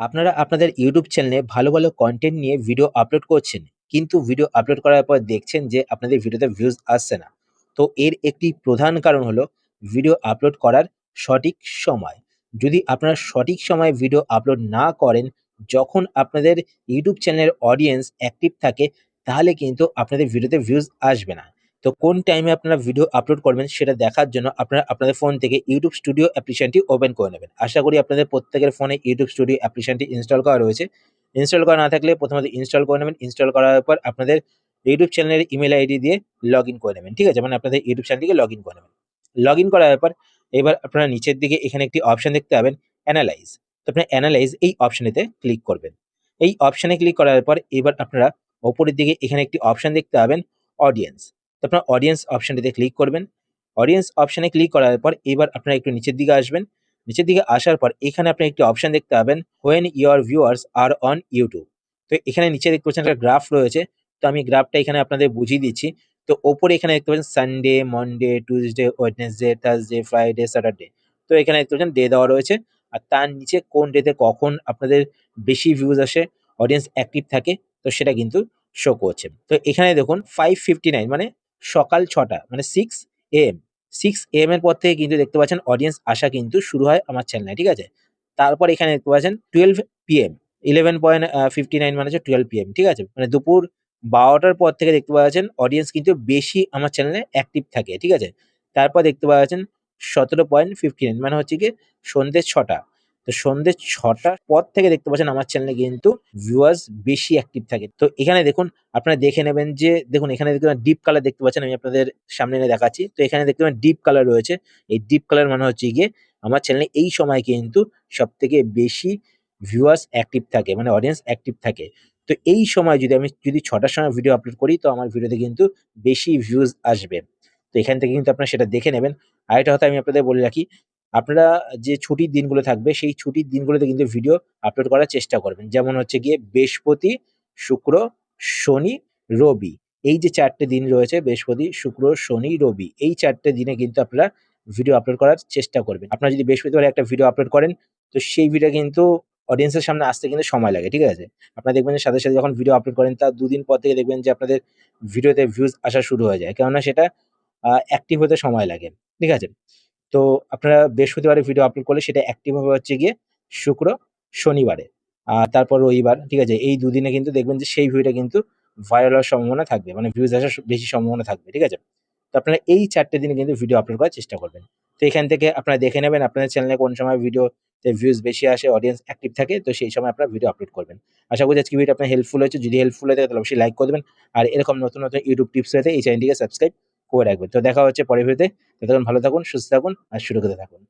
আপনারা আপনাদের ইউটিউব চ্যানেলে ভালো ভালো কন্টেন্ট নিয়ে ভিডিও আপলোড করছেন, কিন্তু ভিডিও আপলোড করার পর দেখছেন যে আপনাদের ভিডিওতে ভিউজ আসছে না। তো এর একটি প্রধান কারণ হলো ভিডিও আপলোড করার সঠিক সময়। যদি আপনারা সঠিক সময়ে ভিডিও আপলোড না করেন, যখন আপনাদের ইউটিউব চ্যানেলের অডিয়েন্স অ্যাক্টিভ থাকে, তাহলে কিন্তু আপনাদের ভিডিওতে ভিউজ আসবে না। তো কোন টাইমে আপনারা ভিডিও আপলোড করবেন সেটা দেখার জন্য আপনারা আপনাদের ফোন থেকে ইউটিউব স্টুডিও অ্যাপ্লিকেশনটি ওপেন করে নেবেন। আশা করি আপনাদের প্রত্যেকের ফোনে ইউটিউব স্টুডিও অ্যাপ্লিকেশনটি ইনস্টল করা রয়েছে। ইনস্টল করা না থাকলে প্রথমত ইনস্টল করে নেবেন। ইনস্টল করার পর আপনাদের ইউটিউব চ্যানেলের ইমেল আইডি দিয়ে লগ করে নেবেন। ঠিক আছে? মানে আপনাদের ইউটিউব চ্যানেলটিকে লগ করে নেবেন। লগ করার পর এবার আপনারা নিচের দিকে এখানে একটি অপশন দেখতে পাবেন অ্যানালাইজ তো আপনার অ্যানালাইজ এই অপশনেতে ক্লিক করবেন। এই অপশানে ক্লিক করার পর এবার আপনারা ওপরের দিকে এখানে একটি অপশন দেখতে পাবেন অডিয়েন্স আপনার অডিয়েন্স অপশনটিতে ক্লিক করবেন। অডিয়েন্স অপশনে ক্লিক করার পর এবার আপনারা একটু নিচের দিকে আসবেন। নিচের দিকে আসার পর এখানে আপনি একটি অপশন দেখতে পাবেন when your viewers are on YouTube তো এখানে নিচে দেখতে পাচ্ছেন একটা গ্রাফ রয়েছে। তো আমি গ্রাফটা এখানে আপনাদের বুঝিয়ে দিচ্ছি। তো ওপরে এখানে দেখতে পাচ্ছেন Sunday Monday Tuesday Wednesday Thursday Friday Saturday তো এখানে দেখতে পাচ্ছেন ডে দেওয়া রয়েছে। আর তার নিচে কোন ডেতে কখন আপনাদের বেশি ভিউজ আসে অডিয়েন্স অ্যাক্টিভ থাকে, তো সেটা কিন্তু শো করছে। তো এখানে দেখুন ফাইভ ফিফটি নাইন মানে সকাল ছটা মানে সিক্স এম সিক্স এম এর পর থেকে কিন্তু দেখতে পাচ্ছেন অডিয়েন্স আসা কিন্তু শুরু হয় আমার চ্যানেলে ঠিক আছে? তারপর এখানে দেখতে পাচ্ছেন twelve PM eleven point fifty nine মানে হচ্ছে টুয়েলভ পিএম ঠিক আছে? মানে দুপুর বারোটার পর থেকে দেখতে পাওয়া যাচ্ছেন অডিয়েন্স কিন্তু বেশি আমার চ্যানেলে অ্যাক্টিভ থাকে, ঠিক আছে? তারপর দেখতে পাওয়া যাচ্ছেন সতেরো পয়েন্ট ফিফটি নাইন মানে হচ্ছে কি সন্ধ্যে ছটা। তো সন্ধ্যে ছটার পর থেকে দেখতে পাচ্ছেন আমার চ্যানেলে কিন্তু ভিউয়ার্স বেশি অ্যাক্টিভ থাকে। তো এখানে দেখুন, আপনারা দেখে নেবেন যে, দেখুন এখানে দেখতে ডিপ কালার দেখতে পাচ্ছেন, আমি আপনাদের সামনে এনে দেখাচ্ছি। তো এখানে দেখতে পাবেন ডিপ কালার রয়েছে। এই ডিপ কালার মানে হচ্ছে গিয়ে আমার চ্যানেলে এই সময় কিন্তু সব থেকে বেশি ভিউয়ার্স অ্যাক্টিভ থাকে মানে অডিয়েন্স অ্যাক্টিভ থাকে। তো এই সময় যদি আমি, যদি ছটার সময় ভিডিও আপলোড করি, তো আমার ভিডিওতে কিন্তু বেশি ভিউজ আসবে। তো এখান থেকে কিন্তু আপনারা সেটা দেখে নেবেন। আর আরেকটা কথা আমি আপনাদের বলে রাখি আপনারা যে ছুটির দিনগুলো থাকবে, সেই ছুটির দিনগুলোতে কিন্তু ভিডিও আপলোড করার চেষ্টা করবেন। যেমন হচ্ছে গিয়ে বৃহস্পতি, শুক্র, শনি, রবি। এই যে চারটে দিন রয়েছে, বৃহস্পতি, শুক্র, শনি, রবি, এই চারটে দিনে কিন্তু আপনারা ভিডিও আপলোড করার চেষ্টা করবেন। আপনারা যদি বৃহস্পতিবার একটা ভিডিও আপলোড করেন, তো সেই ভিডিও কিন্তু অডিয়েন্সের সামনে আসতে কিন্তু সময় লাগে, ঠিক আছে? আপনারা দেখবেন যে সাথে সাথে যখন ভিডিও আপলোড করেন, তার দুদিন পর থেকে দেখবেন যে আপনাদের ভিডিওতে ভিউজ আসা শুরু হয়ে যায়। কেননা সেটা অ্যাক্টিভ হতে সময় লাগে, ঠিক আছে? তো আপনারা বৃহস্পতিবারে ভিডিও আপলোড করলে সেটা অ্যাক্টিভ হবে হচ্ছে গিয়ে শুক্র শনিবারে। আর তারপর রবিবার, ঠিক আছে? এই দুদিনে কিন্তু দেখবেন যে সেই ভিডিওটা কিন্তু ভাইরাল হওয়ার সম্ভাবনা থাকবে মানে ভিউজ আসার বেশি সম্ভাবনা থাকবে, ঠিক আছে? তো আপনারা এই চারটে দিনে কিন্তু ভিডিও আপলোড করার চেষ্টা করবেন। তো এখান থেকে আপনারা দেখে নেবেন আপনাদের চ্যানেলে কোন সময় ভিডিওতে ভিউজ বেশি আসে অডিয়েন্স অ্যাক্টিভ থাকে, তো সেই সময় আপনারা ভিডিও আপলোড করবেন। আশা করি আজকে ভিডিও আপনার হেল্পফুল হয়েছে। যদি হেল্পফুল হয়ে থাকে তাহলে অবশ্যই লাইক করে দেবেন। আর এরকম নতুন নতুন ইউটিউব টিপস হয়েছে এই চ্যানেলটিকে সাবস্ক্রাইব করে রাখবেন তো দেখা হচ্ছে পরের ভিডিওতে। ততক্ষণ ভালো থাকুন, সুস্থ থাকুন আর সুরক্ষিত থাকুন।